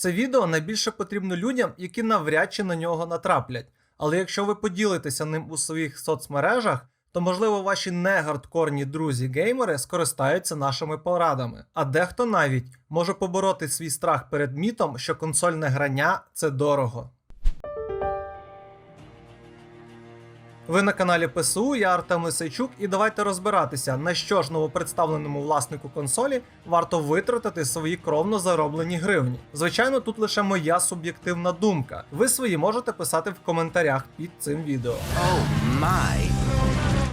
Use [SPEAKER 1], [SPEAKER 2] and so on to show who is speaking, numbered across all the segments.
[SPEAKER 1] Це відео найбільше потрібно людям, які навряд чи на нього натраплять. Але якщо ви поділитеся ним у своїх соцмережах, то можливо ваші негардкорні друзі-геймери скористаються нашими порадами. А дехто навіть може побороти свій страх перед мітом, що консольне грання це дорого. Ви на каналі ПСУ, я Артем Лисейчук, і давайте розбиратися, на що ж новопредставленому власнику консолі варто витратити свої кровно зароблені гривні. Звичайно, тут лише моя суб'єктивна думка. Ви свої можете писати в коментарях під цим відео.
[SPEAKER 2] Oh my.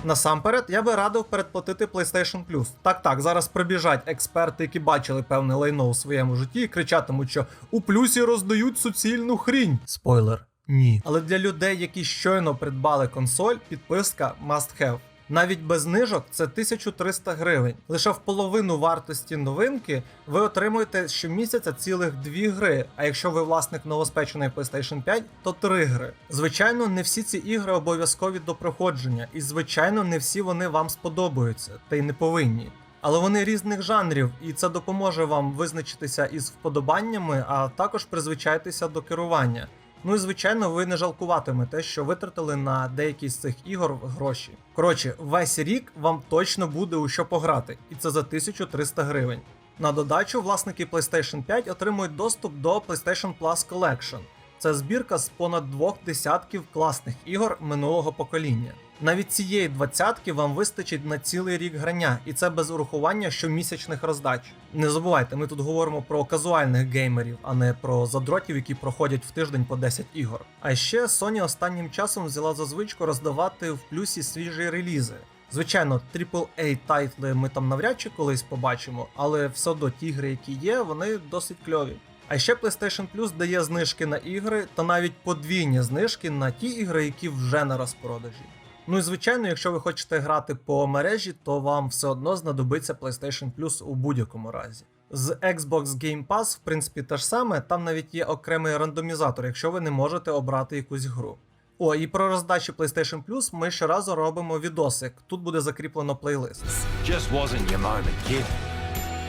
[SPEAKER 1] Насамперед, я би радив передплатити PlayStation Plus. Так, так, зараз прибіжать експерти, які бачили певне лайно у своєму житті, і кричатимуть, що у плюсі роздають суцільну хрінь. Спойлер. Ні. Але для людей, які щойно придбали консоль, підписка must have. Навіть без знижок це 1300 гривень. Лише в половину вартості новинки ви отримуєте щомісяця цілих 2 гри. А якщо ви власник новоспеченої PlayStation 5, то 3 гри. Звичайно, не всі ці ігри обов'язкові до проходження, і звичайно, не всі вони вам сподобаються, та й не повинні. Але вони різних жанрів, і це допоможе вам визначитися із вподобаннями, а також призвичайтеся до керування. Ну і звичайно, ви не жалкуватимете, що витратили на деякі з цих ігор гроші. Коротше, весь рік вам точно буде у що пограти, і це за 1300 гривень. На додачу, власники PlayStation 5 отримують доступ до PlayStation Plus Collection. Це збірка з понад двох десятків класних ігор минулого покоління. Навіть цієї двадцятки вам вистачить на цілий рік грання, і це без урахування щомісячних роздач. Не забувайте, ми тут говоримо про казуальних геймерів, а не про задротів, які проходять в тиждень по 10 ігор. А ще Sony останнім часом взяла за звичку роздавати в плюсі свіжі релізи. Звичайно, AAA тайтли ми там навряд чи колись побачимо, але все одно ті ігри, які є, вони досить кльові. А ще PlayStation Plus дає знижки на ігри та навіть подвійні знижки на ті ігри, які вже на розпродажі. Ну і звичайно, якщо ви хочете грати по мережі, то вам все одно знадобиться PlayStation Plus у будь-якому разі. З Xbox Game Pass, в принципі, те ж саме, там навіть є окремий рандомізатор, якщо ви не можете обрати якусь гру. О, і про роздачі PlayStation Plus ми щоразу робимо відосик. Тут буде закріплено плейлист.
[SPEAKER 2] Just wasn't your moment, kid.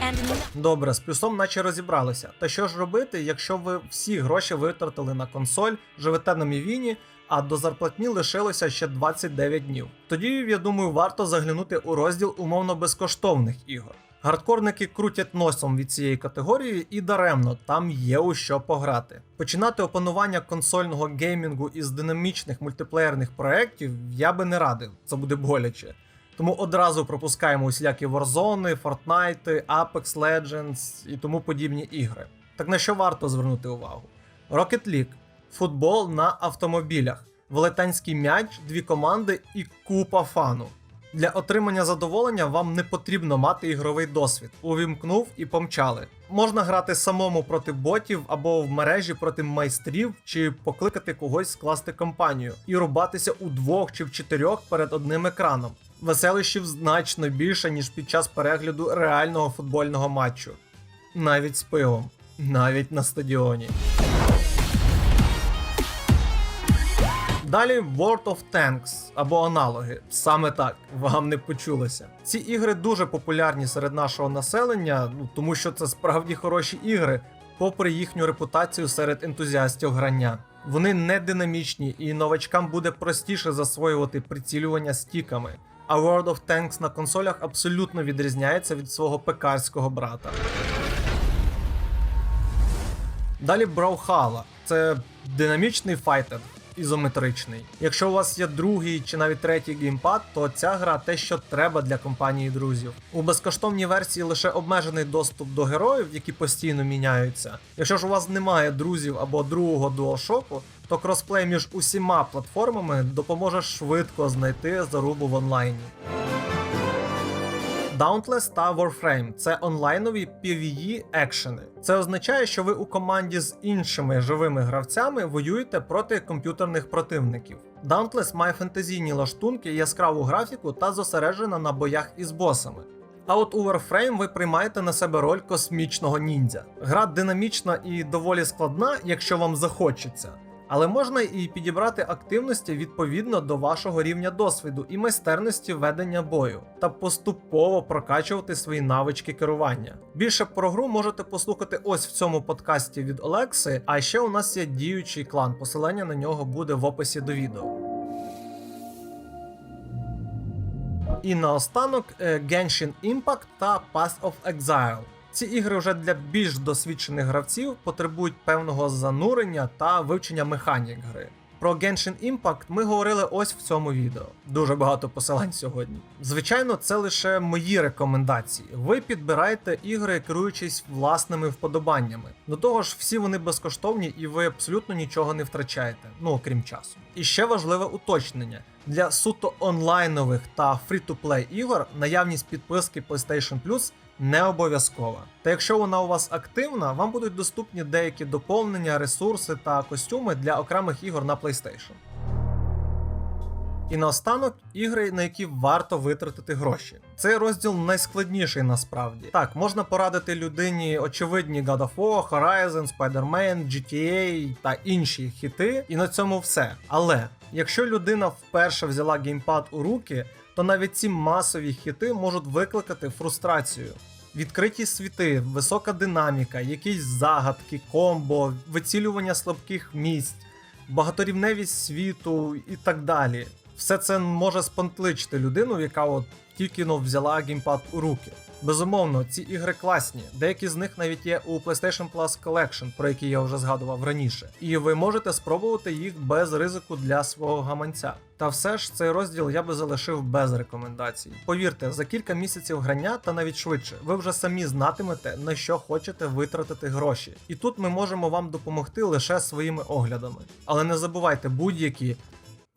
[SPEAKER 3] And
[SPEAKER 1] Добре, з плюсом наче розібралися. Та що ж робити, якщо ви всі гроші витратили на консоль, живете на мівіні, а до зарплатні лишилося ще 29 днів? Тоді, я думаю, варто заглянути у розділ умовно безкоштовних ігор. Гардкорники крутять носом від цієї категорії і даремно там є у що пограти. Починати опанування консольного геймінгу із динамічних мультиплеєрних проєктів я би не радив, це буде боляче. Тому одразу пропускаємо усілякі Warzone, Fortnite, Apex Legends і тому подібні ігри. Так на що варто звернути увагу? Rocket League, футбол на автомобілях, велетенський м'яч, дві команди і купа фану. Для отримання задоволення вам не потрібно мати ігровий досвід. Увімкнув і помчали. Можна грати самому проти ботів або в мережі проти майстрів, чи покликати когось скласти компанію і рубатися у двох чи в чотирьох перед одним екраном. Веселищів значно більше, ніж під час перегляду реального футбольного матчу. Навіть з пивом, навіть на стадіоні. Далі World of Tanks або аналоги. Саме так, вам не почулося. Ці ігри дуже популярні серед нашого населення, ну тому що це справді хороші ігри, попри їхню репутацію серед ентузіастів грання. Вони не динамічні, і новачкам буде простіше засвоювати прицілювання стіками. А World of Tanks на консолях абсолютно відрізняється від свого пекарського брата. Далі Brawlhalla. Це динамічний файтер, ізометричний. Якщо у вас є другий чи навіть третій геймпад, то ця гра те, що треба для компанії друзів. У безкоштовній версії лише обмежений доступ до героїв, які постійно міняються. Якщо ж у вас немає друзів або другого дуалшоку, то кросплей між усіма платформами допоможе швидко знайти зарубу в онлайні. Dauntless та Warframe це онлайнові PvE екшени. Це означає, що ви у команді з іншими живими гравцями воюєте проти комп'ютерних противників. Dauntless має фентезійні лаштунки, яскраву графіку та зосереджена на боях із босами. А от у Warframe ви приймаєте на себе роль космічного ніндзя. Гра динамічна і доволі складна, якщо вам захочеться. Але можна і підібрати активності відповідно до вашого рівня досвіду і майстерності ведення бою, та поступово прокачувати свої навички керування. Більше про гру можете послухати ось в цьому подкасті від Олекси. А ще у нас є діючий клан. Посилання на нього буде в описі до відео. І наостанок е, Genshin Impact та Path of Exile. Ці ігри вже для більш досвідчених гравців потребують певного занурення та вивчення механік гри. Про Genshin Impact ми говорили ось в цьому відео. Дуже багато посилань сьогодні. Звичайно, це лише мої рекомендації. Ви підбираєте ігри, керуючись власними вподобаннями. До того ж, всі вони безкоштовні і ви абсолютно нічого не втрачаєте, ну окрім часу. І ще важливе уточнення: для суто онлайнових та фрі-то-плей ігор наявність підписки PlayStation Plus не обов'язкова. Та якщо вона у вас активна, вам будуть доступні деякі доповнення, ресурси та костюми для окремих ігор на PlayStation. І наостанок ігри, на які варто витратити гроші. Цей розділ найскладніший насправді. Так, можна порадити людині очевидні God of War, Horizon, Spider-Man, GTA та інші хіти, і на цьому все. Але якщо людина вперше взяла геймпад у руки, то навіть ці масові хіти можуть викликати фрустрацію. Відкриті світи, висока динаміка, якісь загадки, комбо, вицілювання слабких місць, багаторівневість світу і так далі. Все це може спонтличити людину, яка от тільки но взяла геймпад у руки. Безумовно, ці ігри класні. Деякі з них навіть є у PlayStation Plus Collection, про які я вже згадував раніше. І ви можете спробувати їх без ризику для свого гаманця. Та все ж цей розділ я би залишив без рекомендацій. Повірте, за кілька місяців грання та навіть швидше, ви вже самі знатимете на що хочете витратити гроші. І тут ми можемо вам допомогти лише своїми оглядами. Але не забувайте будь-які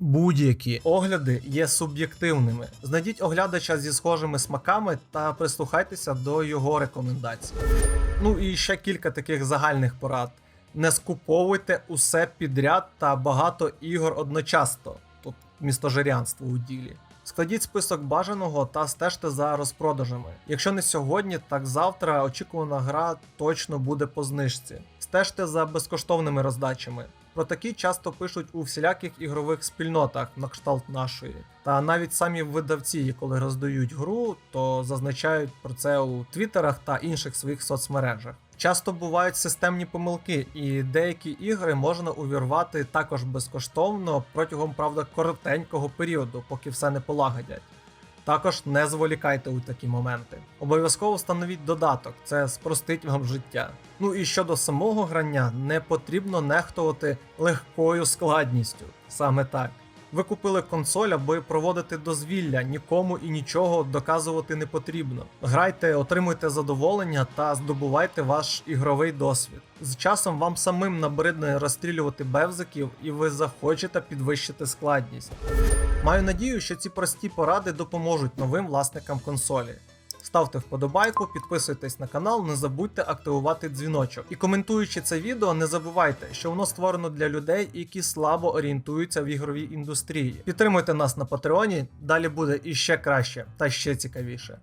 [SPEAKER 1] Будь-які огляди є суб'єктивними. Знайдіть оглядача зі схожими смаками та прислухайтеся до його рекомендацій. Ну і ще кілька таких загальних порад: не скуповуйте усе підряд та багато ігор одночасно. Тут містожирянство у ділі. Складіть список бажаного та стежте за розпродажами. Якщо не сьогодні, так завтра очікувана гра точно буде по знижці. Стежте за безкоштовними роздачами. Про такі часто пишуть у всіляких ігрових спільнотах на кшталт нашої. Та навіть самі видавці, коли роздають гру, то зазначають про це у твіттерах та інших своїх соцмережах. Часто бувають системні помилки, і деякі ігри можна увірвати також безкоштовно протягом правда коротенького періоду, поки все не полагодять. Також не зволікайте у такі моменти. Обов'язково встановіть додаток, це спростить вам життя. Ну і щодо самого грання, не потрібно нехтувати легкою складністю. Саме так. Ви купили консоль, аби проводити дозвілля, нікому і нічого доказувати не потрібно. Грайте, отримуйте задоволення та здобувайте ваш ігровий досвід. З часом вам самим набридне розстрілювати бевзиків, і ви захочете підвищити складність. Маю надію, що ці прості поради допоможуть новим власникам консолі. Ставте вподобайку, підписуйтесь на канал, не забудьте активувати дзвіночок. І коментуючи це відео, не забувайте, що воно створено для людей, які слабо орієнтуються в ігровій індустрії. Підтримуйте нас на Патреоні, далі буде іще краще та ще цікавіше.